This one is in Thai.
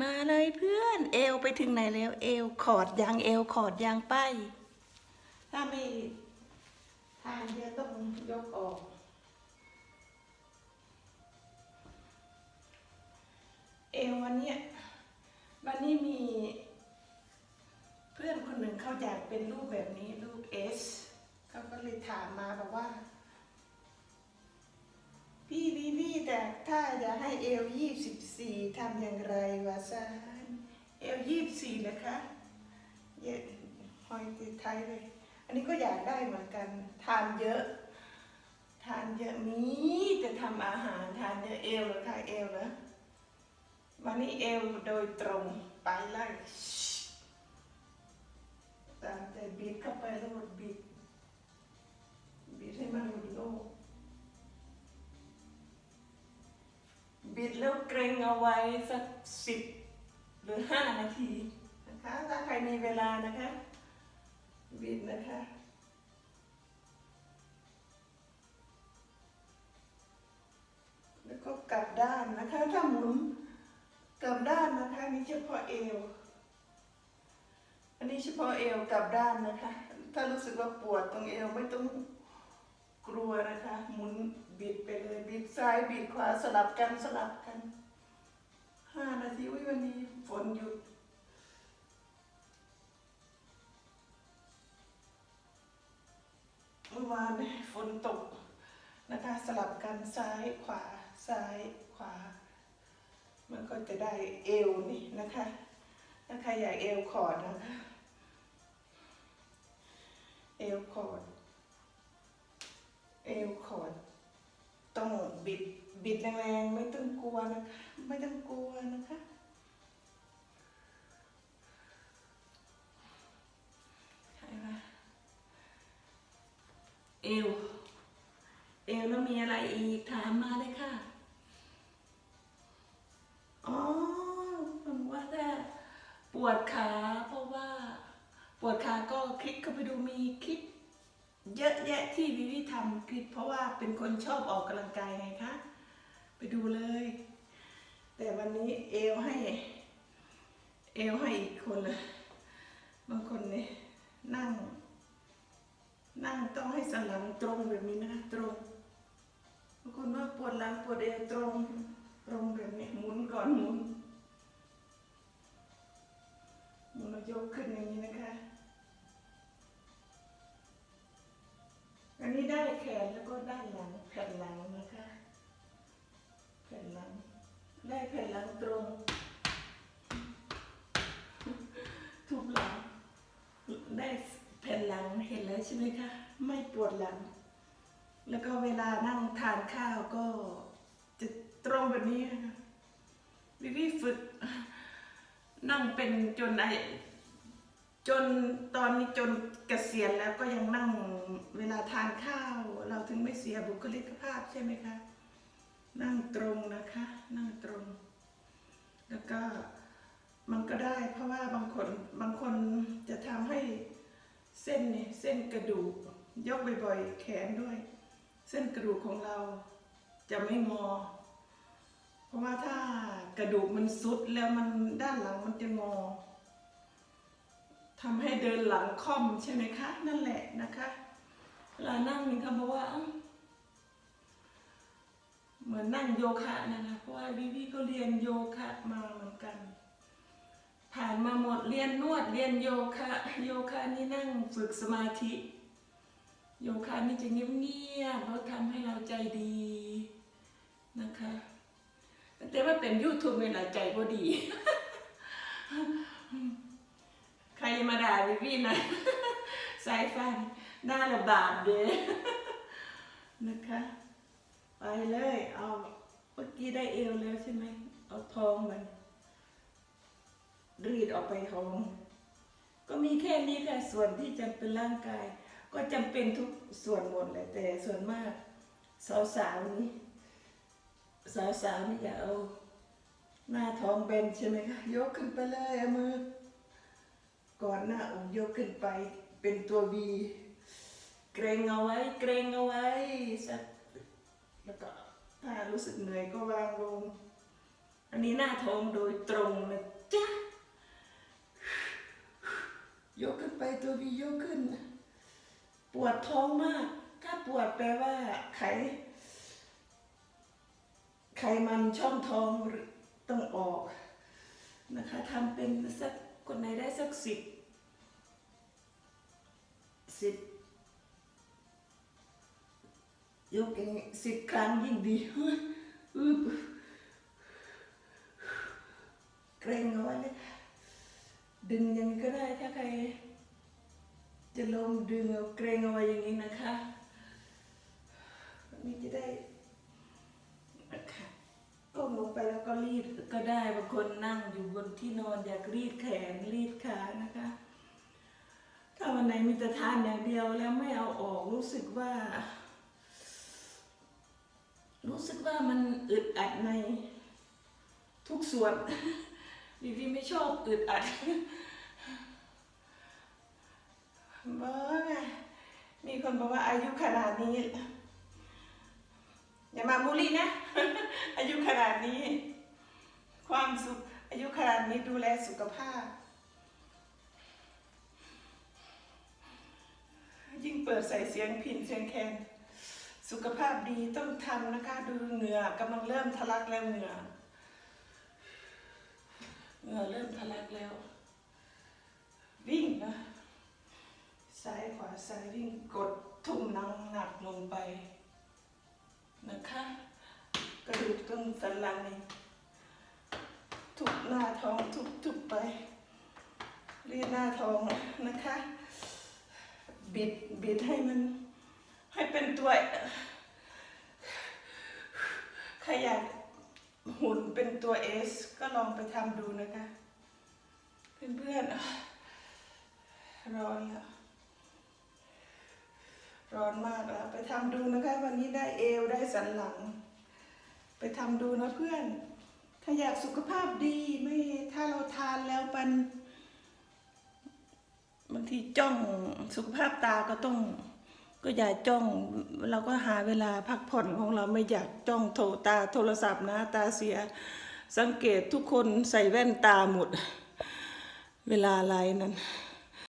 มาเลยเพื่อน เอวไปถึงไหนแล้ว เอวขอดยางเอวขอดยางไป ถ้าไม่ทานเยอะต้องยกออก เอววันนี้วันนี้มี เพื่อนคนหนึ่งเขาอยากเป็นรูปแบบนี้รูปเอสเขาก็เลยถามมาบอกว่า ถ้าอยากให้เอลยี่สิบสี่ทำอย่างไรวะซานเอลยี่สิบสี่นะคะเยอะหอยติดไทยเลย อันนี้ก็อยากได้เหมือนกัน ทานเยอะ ทานเยอะมีแต่ทำอาหารทานเยอะเอลเหรอคะเอลเหรอวันนี้เอลโดยตรงไปเลยตามใจบีบเข้าไปแล้วบีบบีบให้มันหลุดโลก เกรงเอาไว้สักสิบหรือห้านาทีนะคะถ้าใครมีเวลานะคะบิดนะคะแล้วก็กลับด้านนะคะ ถ้าหมุนกลับด้านนะคะนี่เฉพาะเอว อันนี้เฉพาะเอวกลับด้านนะคะ ถ้ารู้สึกว่าปวดตรงเอวไม่ต้องกลัวนะคะ หมุนบิดไปเลยบิดซ้ายบิดขวาสลับกันสลับกัน ห้านาทีอุ๊ยวันนี้ฝนหยุดเมื่อวานฝนตกนะคะสลับกันซ้ายขวาซ้ายขวา มันก็จะได้เอวนี่นะคะถ้าใครอยากเอวขอร์ดนะคะเอวขอร์ดเอวขอร์ดต้องบิด บิดแรงๆ ไม่ต้องกลัวนะคะ ไม่ต้องกลัวนะคะใช่ปะเอว เอวแล้วมีอะไรอีก ถามมาเลยค่ะ อ๋อผมว่าถ้าปวดขาเพราะว่า ปวดขาก็คลิกเข้าไปดูมีคลิปเยอะแยะที่วิวิทำคลิปเพราะว่าเป็นคนชอบออกกำลังกายไงคะ ไปดูเลย แต่วันนี้เอวให้ เอวให้อีกคนละบางคนเนี่ยนั่ง นั่งต้องให้สันหลังตรงแบบนี้นะคะตรงบางคนว่าปวดหลังปวดเอวตรงตรงแบบนี้หมุนก่อนหมุนหมุนแล้วยกขึ้นอย่างนี้นะคะ หลังเห็นแล้วใช่ไหมคะ ไม่ปวดหลัง แล้วก็เวลานั่งทานข้าวก็จะตรงแบบนี้นะคะวิวิฝึกนั่งเป็นจนไอจนตอนนี้จนเกษียณแล้วก็ยังนั่งเวลาทานข้าว เราถึงไม่เสียบุคลิกภาพใช่ไหมคะ นั่งตรงนะคะ นั่งตรง แล้วก็มันก็ได้เพราะว่าบางคนบางคนจะทำให้ เส้นเนี่ยเส้นกระดูก ยกบ่อยๆ แขนด้วย เส้นกระดูกของเราจะไม่งอ เพราะว่าถ้ากระดูกมันซุดแล้วมันด้านหลังมันจะงอทำให้เดินหลังค่อมใช่ไหมคะ นั่นแหละนะคะเวลานั่งนี่เขาบอกว่าเอ้าเหมือนนั่งโยคะนะคะเพราะว่าวิวีก็เรียนโยคะมาเหมือนกัน ผ่านมาหมด เรียนนวดเรียนโยคะโยคะนี่นั่งฝึกสมาธิ โยคะนี่จะเงียบๆแล้วทำให้เราใจดีนะคะแต่ว่าเป็นยูทูบเวลาใจก็ดี ใครมาด่าวิวี่นะสายฟันหน้าระบาดเด้นะคะ ไปเลย เอาเมื่อกี้ได้เอวแล้วใช่ไหมเอาทอง ออกไปทอง ก็มีแค่นี้ค่ะส่วนที่จำเป็นร่างกาย ก็จำเป็นทุกส่วนหมดเลยแต่ส่วนมาก สาวๆนี่สาวๆนี่อย่าเอาหน้าท้องเบนใช่ไหมคะยกขึ้นไปเลยเอามือก่อนหน้าอกยกขึ้นไปเป็นตัววีเกรงเอาไว้ เกรงเอาไว้สักแล้วก็ถ้ารู้สึกเหนื่อยก็วางลง อันนี้หน้าท้องโดยตรงเลยจ้ะ ยกขึ้นไปตัววียกขึ้น ปวดท้องมาก ถ้าปวดแปลว่า ไข ไขมันช่องท้องต้องออกนะคะทำเป็นสักคนไหนได้สักสิบสิบยกอย่างนี้สิบครั้งยิ่งดีอึบเกรงเอาไว้เลยค่ะ ดึงยังก็ได้ถ้าใคร จะลงดึงเอาเกรงเอาไว้อย่างนี้นะคะนี้จะได้นะคะก้มลงไปแล้วก็รีดก็ได้บางคนนั่งอยู่บนที่นอนอยากรีดแขนรีดขานะคะ ถ้าวันไหนมีแต่ทานอย่างเดียวแล้วไม่เอาออกรู้สึกว่า รู้สึกว่ามันอึดอัดในทุกส่วน วิวีไม่ชอบอึดอัดบ้าไงมีคนบอกว่าอายุขนาดนี้ อย่ามาบูลลี่นะ อายุขนาดนี้ ความสุข อายุขนาดนี้ดูแลสุขภาพ ยิ่งเปิดใส่เสียงพินเสียงแคนสุขภาพดีต้องทำนะคะ ดูเหงื่อกำลังเริ่มทะลักแล้วเหงื่อ เหงื่อเริ่มทะลักแล้ว วิ่งนะซ้ายขวาซ้ายวิ่งกดทุ่มนังหนักลงไปนะคะ กระดูกต้นสันหลังนี่ทุบหน้าท้องทุบทุบไปรีดหน้าท้องนะคะ บิดบิดให้มัน ให้เป็นตัวใครอยาก หุ่นเป็นตัวเอสก็ลองไปทำดูนะคะ เพื่อนๆร้อนแล้วร้อนมากแล้ว ไปทำดูนะคะ วันนี้ได้เอวได้สันหลัง ไปทำดูนะเพื่อน ถ้าอยากสุขภาพดีไม่ถ้าเราทานแล้วมันบางทีจ้องสุขภาพตาก็ต้อง ก็อย่าจ้องเราก็หาเวลาพักผ่อนของเราไม่อยากจ้องโทรตาโทรศัพท์นะตาเสีย สังเกตทุกคนใส่แว่นตาหมด เวลาอะไรนั้น